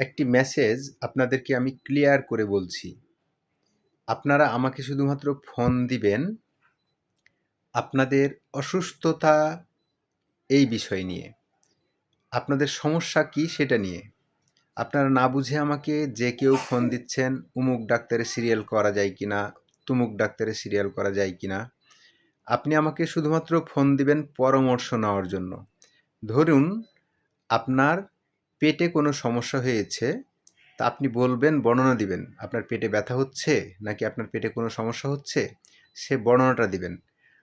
একটি মেসেজ আপনাদেরকে আমি ক্লিয়ার করে বলছি। আপনারা আমাকে শুধুমাত্র ফোন দিবেন আপনাদের অসুস্থতা এই বিষয় নিয়ে। আপনাদের সমস্যা কি সেটা নিয়ে। আপনারা না বুঝে আমাকে যে কেউ ফোন দিচ্ছেন, উমুক ডাক্তারে সিরিয়াল করা যায় কিনা, তুমুক ডাক্তারে সিরিয়াল করা যায় কি না আপনি আমাকে শুধুমাত্র ফোন দিবেন পরামর্শ নেওয়ার জন্য। ধরুন, আপনার পেটে কোনো সমস্যা হয়েছে? তা আপনি বলবেন, বর্ণনা দিবেন। আপনার পেটে ব্যথা হচ্ছে নাকি আপনার পেটে কোনো সমস্যা হচ্ছে? সে বর্ণনাটা দিবেন।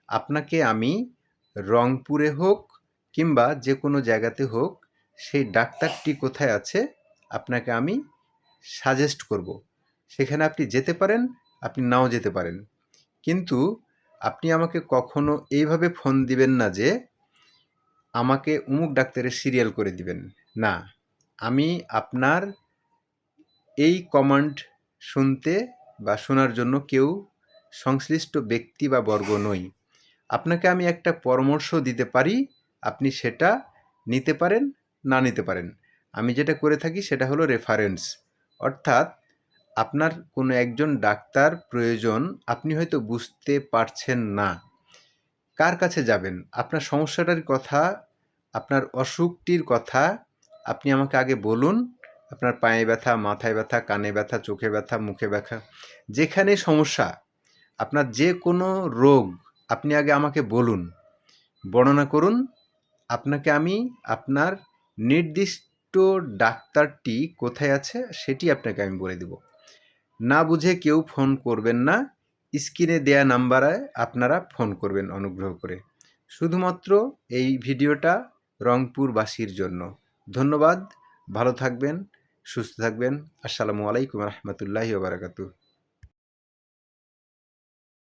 আপনাকে আমি রংপুরে হোক কিংবা যে কোনো জায়গাতে হোক, সেই ডাক্তারটি কোথায় আছে, আপনাকে আমি সাজেস্ট করব। সেখানে আপনি যেতে পারেন, আপনি নাও যেতে পারেন। কিন্তু আপনি আমাকে কখনো এইভাবে ফোন দিবেন না যে, আমাকে অমুক ডাক্তারের সিরিয়াল করে দিবেন। না। আমি আপনার এই কমান্ড শুনতে বা শোনার জন্য কেউ সংশ্লিষ্ট ব্যক্তি বা বর্গ নই। আপনাকে আমি একটা পরামর্শ দিতে পারি, আপনি সেটা নিতে পারেন, না নিতে পারেন। আমি যেটা করে থাকি সেটা হলো রেফারেন্স অর্থাৎ আপনার কোনো একজন ডাক্তার প্রয়োজন, আপনি হয়তো বুঝতে পারছেন না। কার কাছে যাবেন? আপনার সমস্যাটার কথা, আপনার অসুখটির কথা আপনি আমাকে আগে বলুন আপনার পায়ে ব্যথা, মাথায় ব্যথা, কানে ব্যথা, চোখে ব্যথা, মুখে ব্যথা যেখানে সমস্যা, আপনার যে কোনো রোগ আপনি আগে আমাকে বলুন। বর্ণনা করুন, আপনাকে আমি আপনার নির্দিষ্ট ডাক্তারটি কোথায় আছে সেটি আপনাকে আমি বলে দেব। না বুঝে কেউ ফোন করবেন না, স্ক্রিনে দেয়া নাম্বারে আপনারা ফোন করবেন অনুগ্রহ করে। শুধুমাত্র এই ভিডিওটা রংপুরবাসীর জন্য। ধন্যবাদ। ভালো থাকবেন সুস্থ থাকবেন। আসসালামু আলাইকুম রহমতুল্লাহি বারাকাতু